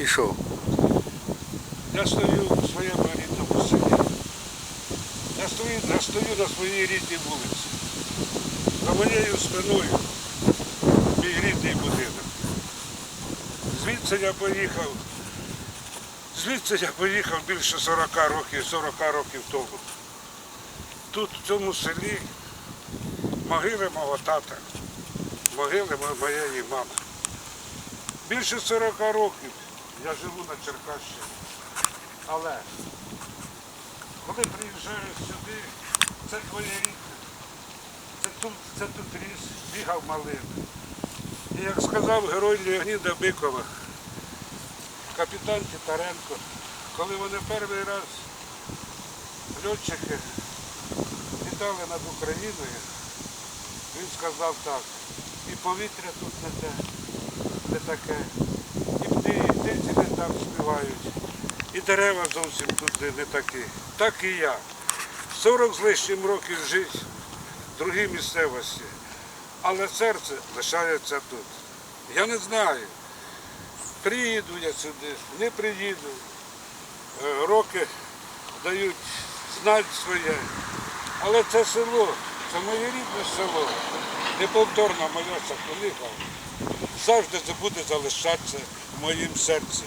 пішов. Я стою в своєму рідному селі. Я стою, я стою на своїй рідній вулиці. За моєю спиною мій рідний будинок. Звідси я поїхав. Звідси я поїхав більше 40 років, 40 років тому. Тут, в цьому селі, могили мого тата, могили моєї мами. Більше 40 років я живу на Черкащині. Але коли приїжджаєш сюди, це твоє рідне. Це тут, це тут ріс, бігав малим. І як сказав герой Леоніда Бикова, капітан Титаренко, коли вони перший раз льотчики літали над Україною, він сказав так, і повітря тут не те, не таке, не так співають, і дерева зовсім тут не, такі. Так і я. 40 з лишнім років жити в другій місцевості, але серце лишається тут. Я не знаю. Приїду я сюди, не приїду. Е, Роки дають знати своє. Але це село, це моє рідне село, неповторна моя сакулиха, завжди буде залишатися моїм серці.